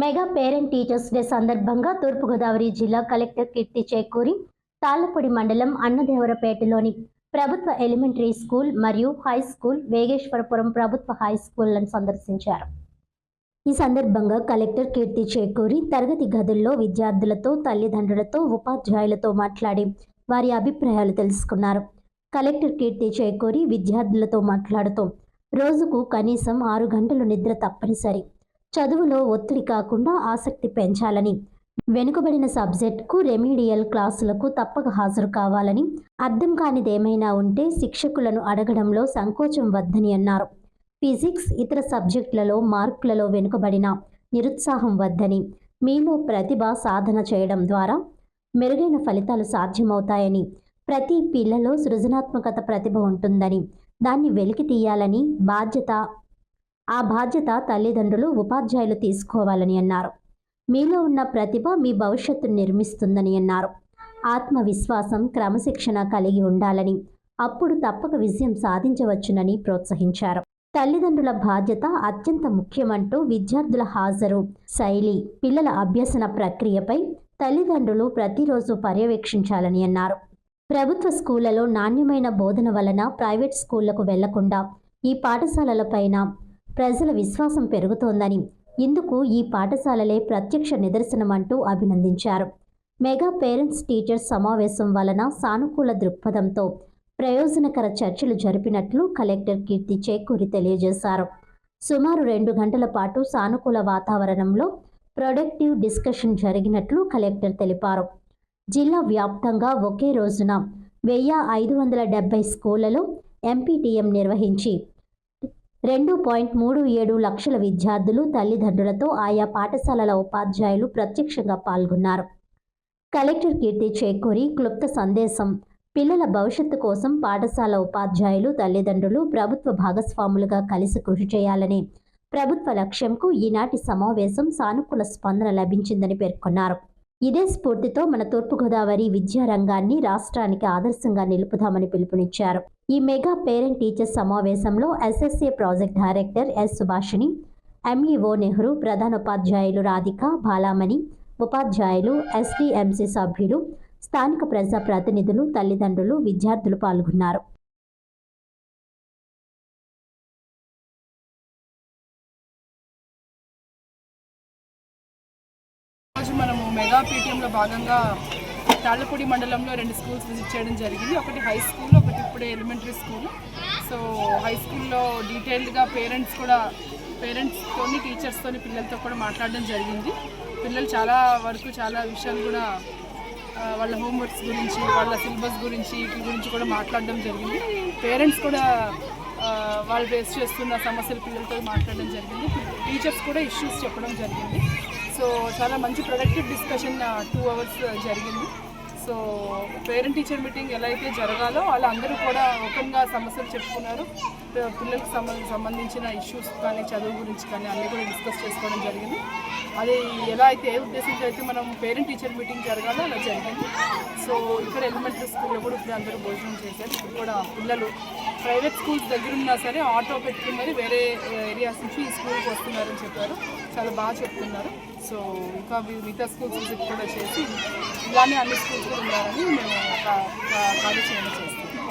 Mega parent teachers day సందర్భంగా తూర్పుగోదావరి జిల్లా collector కీర్తి చేకూరి తాళ్ళపూడి మండలం అన్నదేవరపేటలోని ప్రభుత్వ ఎలిమెంటరీ స్కూల్ మరియు హై స్కూల్ వేగేశ్వరపురం ప్రభుత్వ హై స్కూళ్ళను సందర్శించారు. ఈ సందర్భంగా కలెక్టర్ కీర్తి చేకూరి తరగతి గదుల్లో విద్యార్థులతో తల్లిదండ్రులతో ఉపాధ్యాయులతో మాట్లాడి వారి అభిప్రాయాలు తెలుసుకున్నారు. కలెక్టర్ కీర్తి చేకూరి విద్యార్థులతో మాట్లాడుతూ రోజుకు కనీసం ఆరు గంటలు నిద్ర తప్పనిసరి. చదువులో ఒత్తిడి కాకుండా ఆసక్తి పెంచాలని. వెనుకబడిన సబ్జెక్టుకు రెమీడియల్ క్లాసులకు తప్పక హాజరు కావాలని. అర్థం కానిదేమైనా ఉంటే శిక్షకులను అడగడంలో సంకోచం వద్దని అన్నారు. ఫిజిక్స్ ఇతర సబ్జెక్టులలో మార్కులలో వెనుకబడిన నిరుత్సాహం వద్దని మీలో ప్రతిభ సాధన చేయడం ద్వారా మెరుగైన ఫలితాలు సాధ్యమవుతాయని ప్రతి పిల్లలో సృజనాత్మకత ప్రతిభ ఉంటుందని దాన్ని వెలికి తీయాలని బాధ్యత ఆ బాధ్యత తల్లిదండ్రులు ఉపాధ్యాయులు తీసుకోవాలని అన్నారు. మీలో ఉన్న ప్రతిభ మీ భవిష్యత్తును నిర్మిస్తుందని అన్నారు. ఆత్మవిశ్వాసం క్రమశిక్షణ కలిగి ఉండాలని అప్పుడు తప్పక విజయం సాధించవచ్చునని ప్రోత్సహించారు. తల్లిదండ్రుల బాధ్యత అత్యంత ముఖ్యమంటూ విద్యార్థుల హాజరు శైలి పిల్లల అభ్యసన ప్రక్రియపై తల్లిదండ్రులు ప్రతిరోజు పర్యవేక్షించాలని అన్నారు. ప్రభుత్వ స్కూళ్ళలో నాణ్యమైన బోధన వలన ప్రైవేట్ స్కూళ్ళకు వెళ్ళకుండా ఈ పాఠశాలలపైన ప్రజల విశ్వాసం పెరుగుతోందని ఇందుకు ఈ పాఠశాలలే ప్రత్యక్ష నిదర్శనమంటూ అభినందించారు. మెగా పేరెంట్స్ టీచర్స్ సమావేశం వలన సానుకూల దృక్పథంతో ప్రయోజనకర చర్చలు జరిపినట్లు కలెక్టర్ కీర్తి చేకూరి తెలియజేశారు. సుమారు రెండు గంటల పాటు సానుకూల వాతావరణంలో ప్రొడక్టివ్ డిస్కషన్ జరిగినట్లు కలెక్టర్ తెలిపారు. జిల్లా వ్యాప్తంగా ఒకే రోజున వెయ్యి ఐదు వందల డెబ్బై స్కూళ్ళలో ఎంపీటీఎం నిర్వహించి రెండు పాయింట్ మూడు ఏడు లక్షల విద్యార్థులు తల్లిదండ్రులతో ఆయా పాఠశాలల ఉపాధ్యాయులు ప్రత్యక్షంగా పాల్గొన్నారు. కలెక్టర్ కీర్తి చేకూరి క్లుప్త సందేశం. పిల్లల భవిష్యత్తు కోసం పాఠశాల ఉపాధ్యాయులు తల్లిదండ్రులు ప్రభుత్వ భాగస్వాములుగా కలిసి కృషి చేయాలని ప్రభుత్వ లక్ష్యంకు ఈనాటి సమావేశం సానుకూల స్పందన లభించిందని పేర్కొన్నారు. ఇదే స్ఫూర్తితో మన తూర్పుగోదావరి విద్యారంగాన్ని రాష్ట్రానికి ఆదర్శంగా నిలుపుదామని పిలుపునిచ్చారు. ఈ మెగా పేరెంట్ టీచర్స్ సమావేశంలో SSA project director S Subhashini MEO Nehru ప్రధానోపాధ్యాయులు రాధిక బాలామణి ఉపాధ్యాయులు ఎస్డిఎంసి సభ్యులు స్థానిక ప్రజా ప్రతినిధులు తల్లిదండ్రులు విద్యార్థులు పాల్గొన్నారు. మనము మెగా పీటీఎంలో భాగంగా తాళ్ళపూడి మండలంలో రెండు స్కూల్స్ విజిట్ చేయడం జరిగింది. ఒకటి హై స్కూల్ ఒకటి ఇప్పుడే ఎలిమెంటరీ స్కూల్ సో హై స్కూల్లో డీటెయిల్డ్గా పేరెంట్స్ కూడా పేరెంట్స్తోని టీచర్స్తోని పిల్లలతో కూడా మాట్లాడడం జరిగింది. పిల్లలు చాలా వరకు చాలా విషయాలు కూడా వాళ్ళ హోంవర్క్స్ గురించి వాళ్ళ సిలబస్ గురించి వీటి గురించి కూడా మాట్లాడడం జరిగింది. పేరెంట్స్ కూడా వాళ్ళు ఫేస్ చేస్తున్న సమస్యలు పిల్లలతో మాట్లాడడం జరిగింది. టీచర్స్ కూడా ఇష్యూస్ చెప్పడం జరిగింది. సో చాలా మంచి ప్రొడక్టివ్ డిస్కషన్ టూ అవర్స్ జరిగింది. సో పేరెంట్ టీచర్ మీటింగ్ ఎలా అయితే జరగాలో వాళ్ళందరూ కూడా ఓపెన్గా సమస్యలు చెప్పుకున్నారు. పిల్లలకు సంబ- సంబంధించిన ఇష్యూస్ కానీ చదువు గురించి కానీ అన్నీ కూడా డిస్కస్ చేసుకోవడం జరిగింది. అది ఎలా అయితే ఏ ఉద్దేశంతో అయితే మనం పేరెంట్ టీచర్ మీటింగ్ జరగాలో అలా జరిగింది. సో ఇక్కడ ఎలిమెంటరీ స్కూల్లో కూడా ఇప్పుడు అందరూ భోజనం చేశారు. ఇప్పుడు కూడా పిల్లలు ప్రైవేట్ స్కూల్స్ దగ్గర ఉన్నా సరే ఆటో పెట్టుకుని మరి వేరే ఏరియాస్ నుంచి ఈ స్కూల్కి వస్తున్నారని చెప్పారు. చాలా బాగా చెప్తున్నారు. సో ఇంకా మిగతా స్కూల్స్ విజిట్ కూడా చేసి ఇలానే అన్ని స్కూల్స్ కూడా మేము కా- కా- చేస్తాం